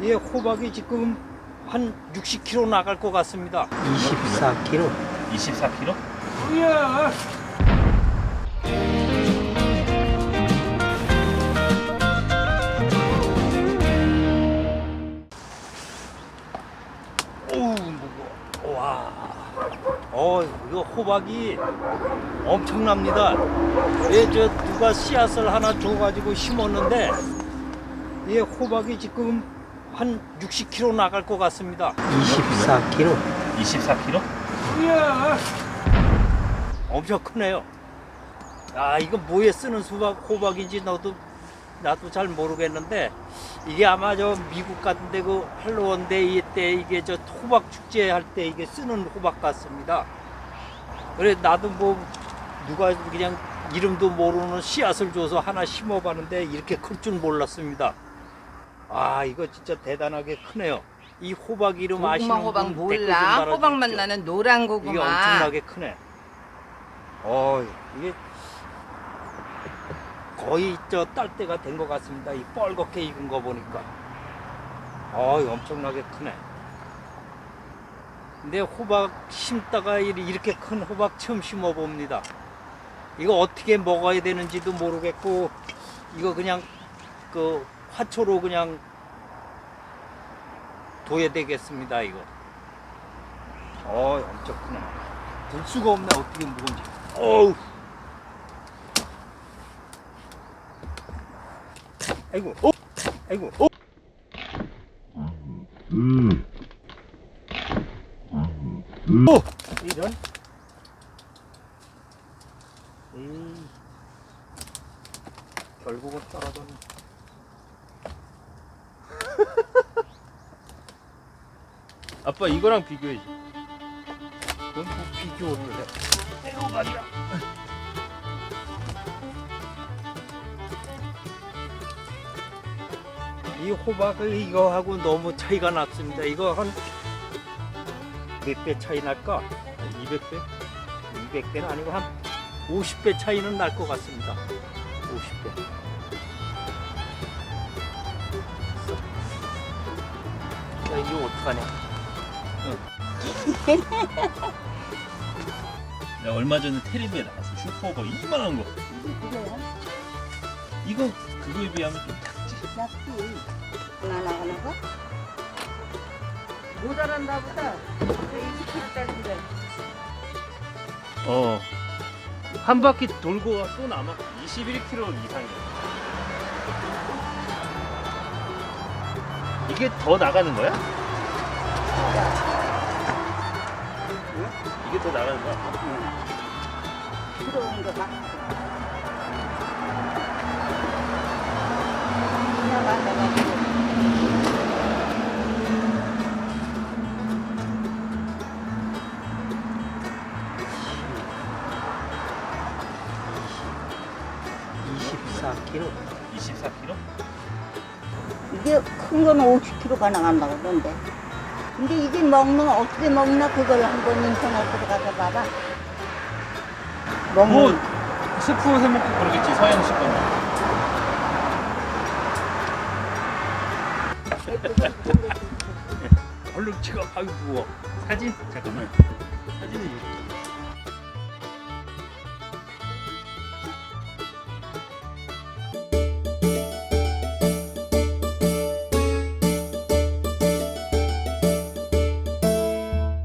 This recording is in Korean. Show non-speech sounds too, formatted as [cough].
이 호박이 지금 한 60kg 나갈 것 같습니다. 24kg. 24kg? 어우 무거워. 와. 어 이거 호박이 엄청납니다. 예, 저 누가 씨앗을 하나 줘가지고 심었는데 이 호박이 지금 한 60kg 나갈 것 같습니다. 24kg. 24kg? 엄청 크네요. 아 이거 뭐에 쓰는 수박 호박인지 너도 나도 잘 모르겠는데 이게 아마 저 미국 같은데 그 할로원 데이 때 이게 저 호박 축제 할 때 이게 쓰는 호박 같습니다. 그래 나도 뭐 누가 그냥 이름도 모르는 씨앗을 줘서 하나 심어봤는데 이렇게 클 줄 몰랐습니다. 아 이거 진짜 대단하게 크네요. 이 호박 이름 고구마 아시는 호박 분 댓글 좀 몰라. 달아주십시오. 호박만 나는 노란 이게 고구마. 엄청나게 크네. 어, 이게 거의 저 딸 때가 된 것 같습니다. 이 뻘겋게 익은 거 보니까. 어, 엄청나게 크네. 근데 호박 심다가 이- 이렇게 큰 호박 처음 심어 봅니다. 이거 어떻게 먹어야 되는지도 모르겠고, 이거 그냥 그 화초로 그냥 둬야 되겠습니다, 이거. 어, 엄청 크네. 들 수가 없네, 어떻게 무거운지. 어우. 아이고, 어? 아이고, 어? 어? 이런? 에이. 결국은 떨어졌네. [laughs] 아빠 이거랑 비교해줘. 그건 뭐 비교를 해. 에휴, 말이야. 이 호박을 이거하고 너무 차이가 났습니다. 이거 한 몇 배 차이 날까? 200배? 200배는 아니고 한 50배 차이는 날 것 같습니다. 50배. 이거 어떡하냐? 나 얼마 전에 텔레비에 나왔어. 슈퍼버 이만한 거. 이거 그거에 비하면 좀 작지. 하나 나가는 거? 모자란다 보다. 20kg짜리인데. 어. 한 바퀴 돌고 와또 남아. 21kg 이상이야. 이게 더 나가는 거야? 이게 더 나가는 거야? 들어온 거 막. 그냥 만나가지고. 사 k g 24kg? 이게 큰 거는 50kg가 나간다고 그러는데. 근데 이게 먹는, 어떻게 먹나 그걸 한번 인터넷 들어가서 봐봐. 먹는. 뭐 스프 해 먹고 그러겠지 서양식 거는. 얼른 찍어. 아이고, 무거워. 사진 잠깐만. 사진을 이렇게